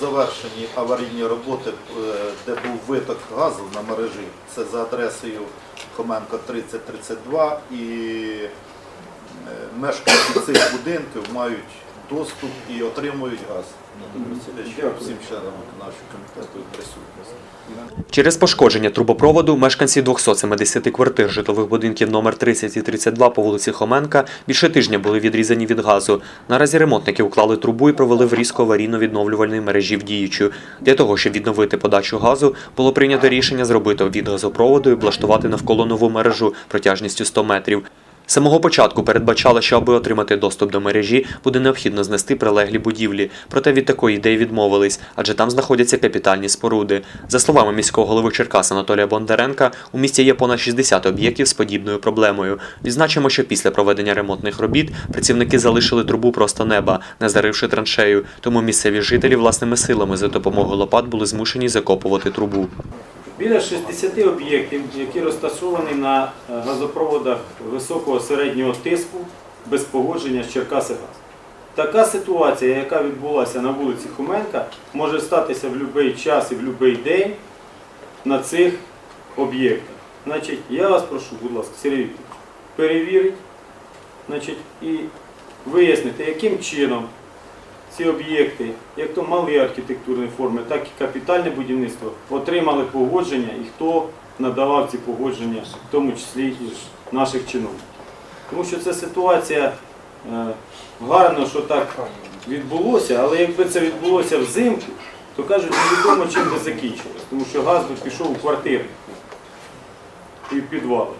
завершені аварійні роботи, е, де був виток газу на мережі. Це за адресою Хоменко 3032 і е, мешканці цих будинків мають доступ і отримують газ. Васильович, всім членам виконавчого комітету і присутності. Через пошкодження трубопроводу мешканці 270 квартир житлових будинків номер 30 і 32 по вулиці Хоменка більше тижня були відрізані від газу. Наразі ремонтники уклали трубу і провели врізку аварійно-відновлювальної мережі в діючу. Для того, щоб відновити подачу газу, було прийнято рішення зробити від газопроводу і облаштувати навколо нову мережу протяжністю 100 метрів. Самого початку передбачали, що аби отримати доступ до мережі, буде необхідно знести прилеглі будівлі. Проте від такої ідеї відмовились, адже там знаходяться капітальні споруди. За словами міського голови Черкас Анатолія Бондаренка, у місті є понад 60 об'єктів з подібною проблемою. Відзначимо, що після проведення ремонтних робіт працівники залишили трубу просто неба, не заривши траншею. Тому місцеві жителі власними силами за допомогою лопат були змушені закопувати трубу. Біля 60 об'єктів, які розташовані на е, газопроводах високого середнього тиску без погодження з Черкасигаз. Така ситуація, яка відбулася на вулиці Хуменка, може статися в будь-який час і в будь-який день на цих об'єктах. Значить, я вас прошу, будь ласка, Сергій перевірити значить, і вияснити, яким чином ці об'єкти, як то малі архітектурні форми, так і капітальне будівництво, отримали погодження і хто надавав ці погодження, в тому числі і наших чиновників. Тому що це ситуація е, гарно, що так відбулося, але якби це відбулося взимку, то кажуть, невідомо чим би закінчилось, тому що газ би пішов у квартири і в підвали.